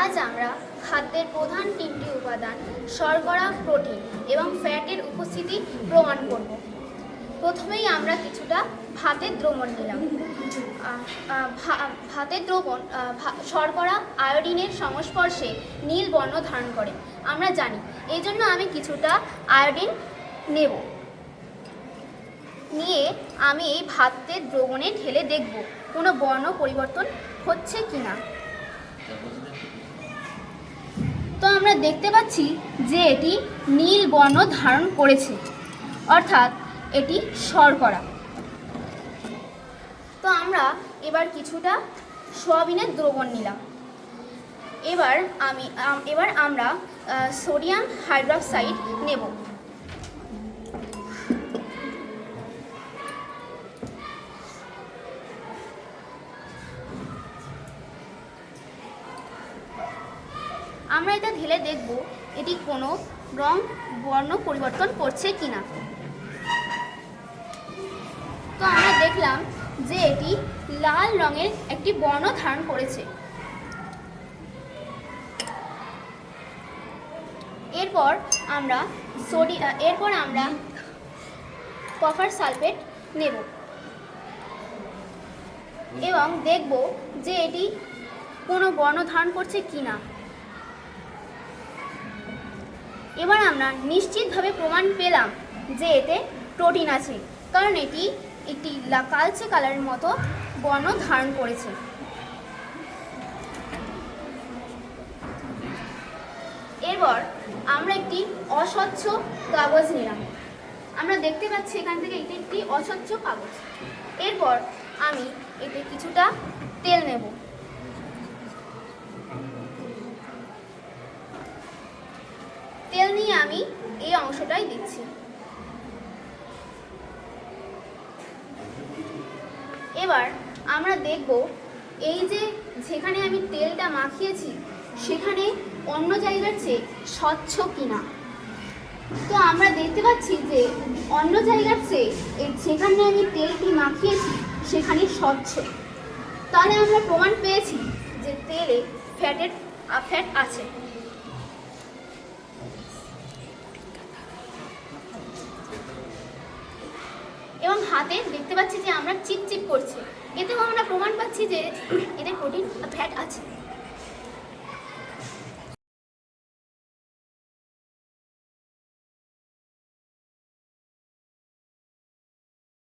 আজ আমরা খাদ্যের প্রধান তিনটি উপাদান, শর্করা, প্রোটিন এবং ফ্যাটের উপস্থিতি প্রমাণ করব। প্রথমেই আমরা কিছুটা ভাতের দ্রবণ নিলাম। ভাতের দ্রবণ শর্করা, আয়োডিনের সংস্পর্শে নীল বর্ণ ধারণ করে। আমরা জানি এই জন্য আমি কিছুটা আয়োডিন নেব। নিয়ে আমি এই ভাতের দ্রবণে ঢেলে দেখব, কোনো বর্ণ পরিবর্তন হচ্ছে কি না তো আমরা দেখতে পাচ্ছি যে এটি নীল বর্ণ ধারণ করেছে। অর্থাৎ এটি শর্করা। তো আমরা এবার কিছুটা সোয়াবিনের দ্রবণ নিলাম। এবার আমি এবার আমরা সোডিয়াম হাইড্রক্সাইড নেব। আমরা এটা ঢেলে দেখব এটি কোনো রং, বর্ণ পরিবর্তন করছে কিনা। তো আমরা দেখলাম যে এটি লাল রঙের একটি বর্ণ ধারণ করেছে। এরপর আমরা সোডি এরপর আমরা কপার সালফেট নেব। এবং দেখব যে এটি কোনো বর্ণ ধারণ করছে কিনা। এবার আমরা নিশ্চিতভাবে প্রমাণ পেলাম যে এতে প্রোটিন আছে, কারণ এটি একটি কালচে কালারের মতো বর্ণ ধারণ করেছে। এরপর আমরা একটি অস্বচ্ছ কাগজ নিলাম। আমরা দেখতে পাচ্ছি এখান থেকে এটি একটি অস্বচ্ছ কাগজ। এরপর আমি এতে কিছুটা তেল নেব। তেল নিয়ে আমি এই অংশটাই দিচ্ছি। এবার আমরা দেখব এই যে যেখানে আমি তেলটা মাখিয়েছি, সেখানে অন্য জায়গার চেয়ে স্বচ্ছ কিনা। তো আমরা দেখতে পাচ্ছি যে অন্য জায়গার চেয়ে যেখানে আমি তেলটি মাখিয়েছি, সেখানে স্বচ্ছ। তাহলে আমরা প্রমাণ পেয়েছি যে তেলে ফ্যাটের ফ্যাট আছে। হাতে দেখতে পাচ্ছি যে আমরা চিপচিপ করছে। এতেও আমরা প্রমাণ পাচ্ছি যে এদের প্রোটিন ফ্যাট আছে।